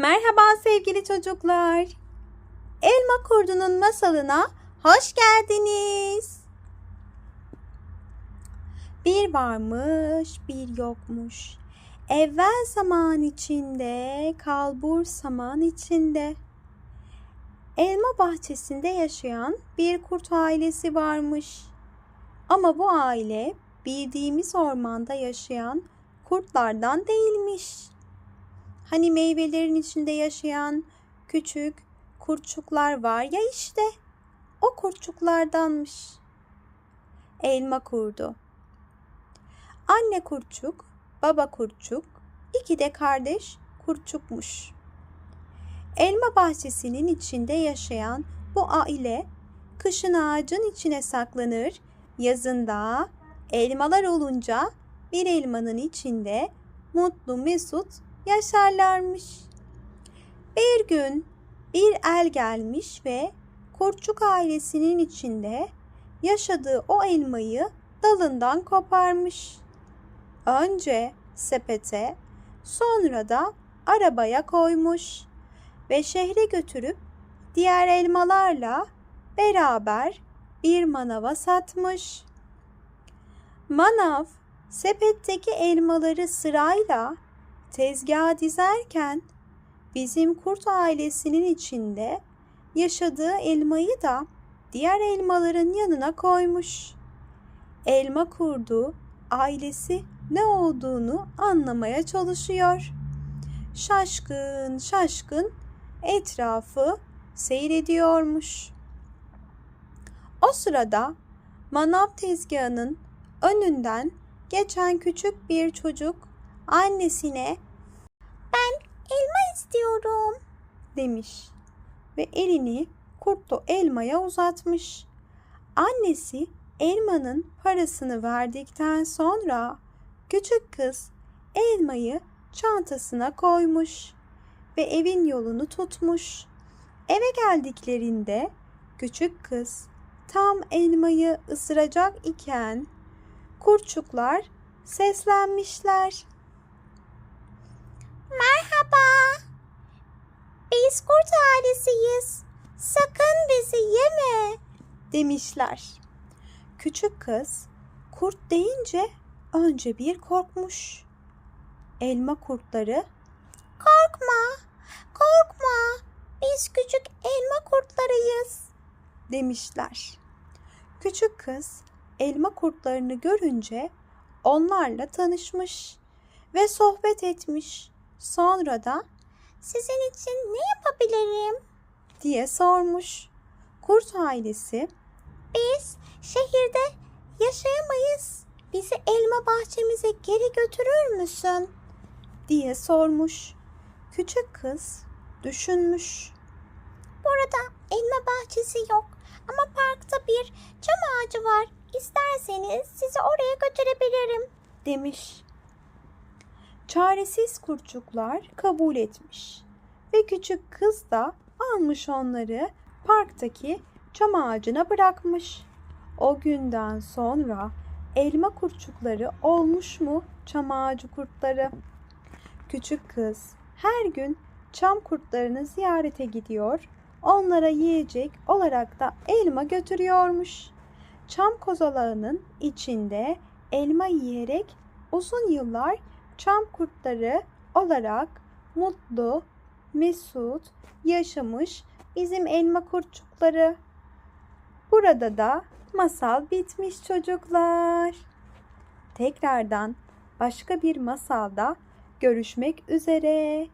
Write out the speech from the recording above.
Merhaba sevgili çocuklar. Elma Kurdu'nun masalına hoş geldiniz. Bir varmış, bir yokmuş. Evvel zaman içinde, kalbur saman içinde. Elma bahçesinde yaşayan bir kurt ailesi varmış. Ama bu aile bildiğimiz ormanda yaşayan kurtlardan değilmiş. Hani meyvelerin içinde yaşayan küçük kurtçuklar var ya işte. O kurtçuklardanmış. Elma kurdu. Anne kurtçuk, baba kurtçuk, iki de kardeş kurtçukmuş. Elma bahçesinin içinde yaşayan bu aile kışın ağacın içine saklanır, yazında elmalar olunca bir elmanın içinde mutlu mesut yaşarlarmış. Bir gün bir el gelmiş ve kurtçuk ailesinin içinde yaşadığı o elmayı dalından koparmış. Önce sepete, sonra da arabaya koymuş ve şehre götürüp diğer elmalarla beraber bir manava satmış. Manav sepetteki elmaları sırayla tezgaha dizerken bizim kurt ailesinin içinde yaşadığı elmayı da diğer elmaların yanına koymuş. Elma kurdu ailesi ne olduğunu anlamaya çalışıyor. Şaşkın şaşkın etrafı seyrediyormuş. O sırada manav tezgahının önünden geçen küçük bir çocuk annesine ben elma istiyorum demiş ve elini kurtlu elmaya uzatmış. Annesi elmanın parasını verdikten sonra küçük kız elmayı çantasına koymuş ve evin yolunu tutmuş. Eve geldiklerinde küçük kız tam elmayı ısıracak iken kurtçuklar seslenmişler. Merhaba. Biz kurt ailesiyiz. Sakın bizi yeme demişler. Küçük kız kurt deyince önce bir korkmuş. Elma kurtları Korkma, korkma. Biz küçük elma kurtlarıyız demişler. Küçük kız elma kurtlarını görünce onlarla tanışmış ve sohbet etmiş. Sonra da sizin için ne yapabilirim diye sormuş. Kurt ailesi biz şehirde yaşayamayız. Bizi elma bahçemize geri götürür müsün? diye sormuş. Küçük kız düşünmüş. Burada elma bahçesi yok ama parkta bir çam ağacı var. İsterseniz sizi oraya götürebilirim demiş. Çaresiz kurtçuklar kabul etmiş ve küçük kız da almış onları parktaki çam ağacına bırakmış. O günden sonra elma kurtçukları olmuş mu çam ağacı kurtları? Küçük kız her gün çam kurtlarını ziyarete gidiyor, onlara yiyecek olarak da elma götürüyormuş. Çam kozalağının içinde elma yiyerek uzun yıllar çam kurtları olarak mutlu, mesut yaşamış bizim elma kurtçukları. Burada da masal bitmiş çocuklar. Tekrardan başka bir masalda görüşmek üzere.